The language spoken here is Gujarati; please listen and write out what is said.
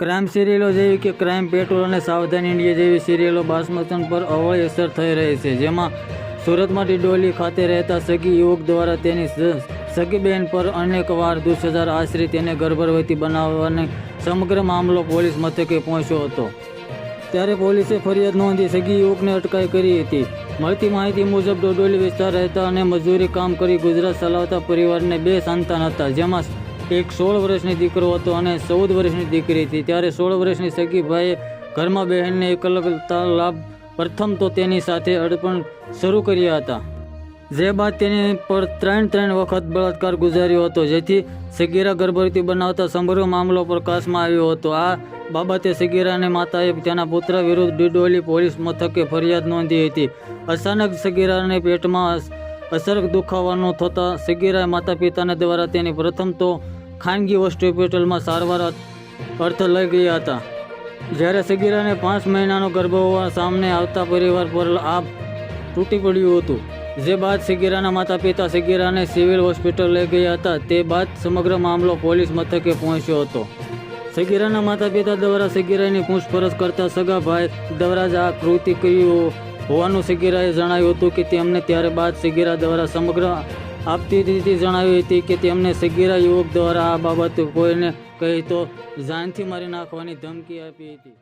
ક્રાઇમ સિરિયલો જેવી કે ક્રાઇમ પેટ્રોલ અને સાવધાન ઇન્ડિયા જેવી સિરિયલો બાસમતન પર અવળી અસર થઈ રહી છે. જેમાં સુરતમાં ડિડોલી ખાતે રહેતા સગી યુવક દ્વારા તેની સગી બહેન પર અનેક વાર દુષ્કર્મ આશરી તેને ગર્ભવતી બનાવવાનો સમગ્ર મામલો પોલીસ મથકે પહોંચ્યો હતો. ત્યારે પોલીસે ફરિયાદ નોંધી સગી યુવકને અટકાઈ કરી હતી. મળતી માહિતી મુજબ ડોડોલી વિસ્તાર રહેતા અને મજૂરી કામ કરી ગુજરાત ચલાવતા પરિવારને બે સંતાન હતા. જેમાં એક સોળ વર્ષની દીકરો હતો અને ચૌદ વર્ષની દીકરી હતી. ત્યારે સોળ વર્ષની સગી ભાઈએ ઘરમાં બહેનને એકલતા લાભ પ્રથમ તો તેની સાથે અડપણ શરૂ કર્યા હતા. જે બાદ તેની પર ત્રણ ત્રણ વખત બળાત્કાર ગુજાર્યો હતો, જેથી સગીરા ગર્ભવતી બનાવતા સમગ્ર મામલો પ્રકાશમાં આવ્યો હતો. આ બાબતે સગીરાની માતાએ તેના પુત્ર વિરુદ્ધ ડિડોલી પોલીસ મથકે ફરિયાદ નોંધી હતી. અચાનક સગીરાને પેટમાં અસ- અસર દુખાવાનો થતાં સગીરાએ માતા પિતાને દ્વારા તેની પ્રથમ તો ખાનગી હોસ્પિટલમાં સારવાર અર્થ લઈ ગયા હતા. જ્યારે સગીરાને પાંચ મહિનાનો ગર્ભ હોવા સામે આવતા પરિવાર પર આ તૂટી પડ્યું હતું. જે બાદ સગીરાના માતા પિતા સગીરાને સિવિલ હોસ્પિટલ લઈ ગયા હતા, તે બાદ સમગ્ર મામલો પોલીસ મથકે પહોંચ્યો હતો. સગીરાના માતા પિતા દ્વારા સગીરાની પૂછપરછ કરતા સગા ભાઈ દ્વારા જ આ કૃતિ કર્યું હોવાનું સગીરાએ જણાવ્યું હતું કે તેમને ત્યારે બાદ સગીરા દ્વારા સમગ્ર આપતી રીતે જણાવી હતી કે તેમને સગીરા યુવક દ્વારા આ બાબત કોઈને કહી તો જાનથી મારી નાખવાની ધમકી આપી હતી.